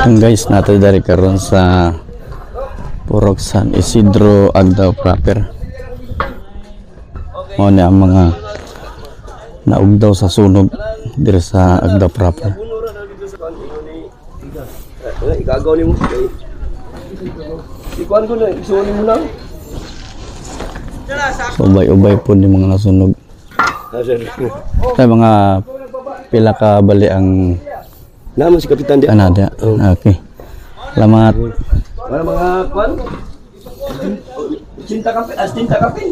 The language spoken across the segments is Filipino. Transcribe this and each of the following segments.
Yan guys, nato dari karon sa Purok San Isidro Agdao proper. Mo ni ang mga naugdaw sa sunog diri sa Agdao proper. Igagaw ni mo. Ikuan ko na, isunin mo lang. So ubay-ubay po ni mga nasunog. Nasaan? Sa mga pila ka bali ang Naman si Kapitan di. Canada. Okay. Salamat. Para mga kuan. Cinta kapin, as cinta kapin.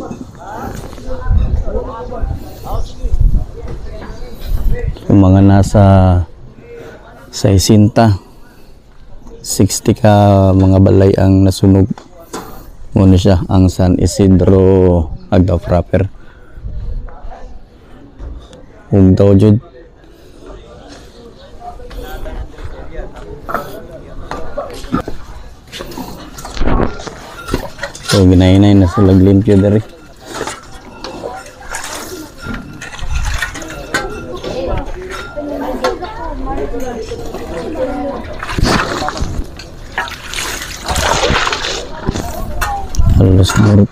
Yung mga nasa 60 60 ka mga balay ang nasunog. Muna siya ang San Isidro Agdao proper. Ugdaw jud. So ginahinay na sila limpyo dari. Halos hurot.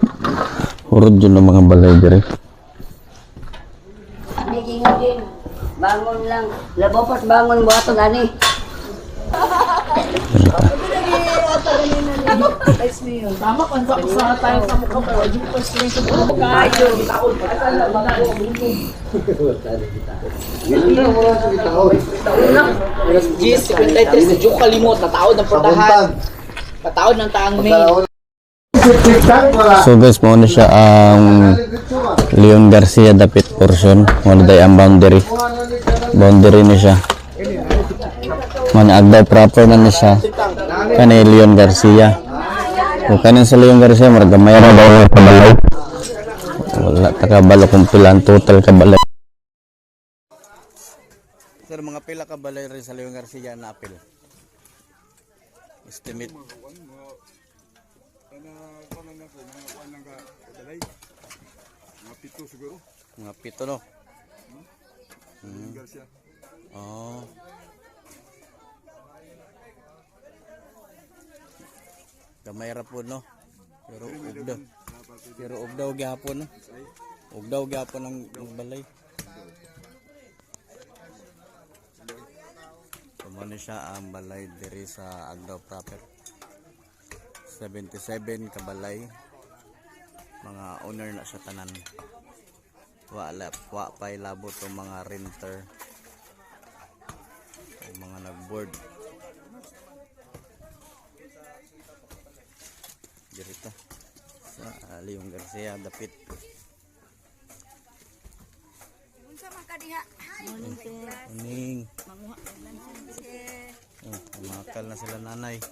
Hurot yun ng mga balay dari. Bangon lang. Labopat bangon mo ato gani. Tama kung sa sa tayo sa mukha po, yung first ring sa mukha. Gis, 53 na Diyo kalimot, nataod ng portahan. Nataod ng taang May. So guys, mo na siya ang Leon Garcia dapit portion. Mo na day ang boundary. Boundary ni siya. Man agdaw proper na ni siya. Kani Leon Garcia. O kanin sa Leon Garcia, marga mayroon daw ng kabalay. Wala ta kabalo kung pilan total kabalay. Sir, mga pila kabalay rin sa Leon Garcia na apil. Estimate. Mga pito no? Hmm. Oh. Gamay ra po no? Pero ugdaw. Pero ugdaw gyapon no? Ugdaw gyapon ang, ang balay. Kumano siya ang balay diri sa Agdaw proper. 77 kabalay. Mga owner na sa tanan wala wa pay labo mga renter o mga nagboard dirita sa Leon Garcia dapit. Uning. Oh, umakal na sila nanay.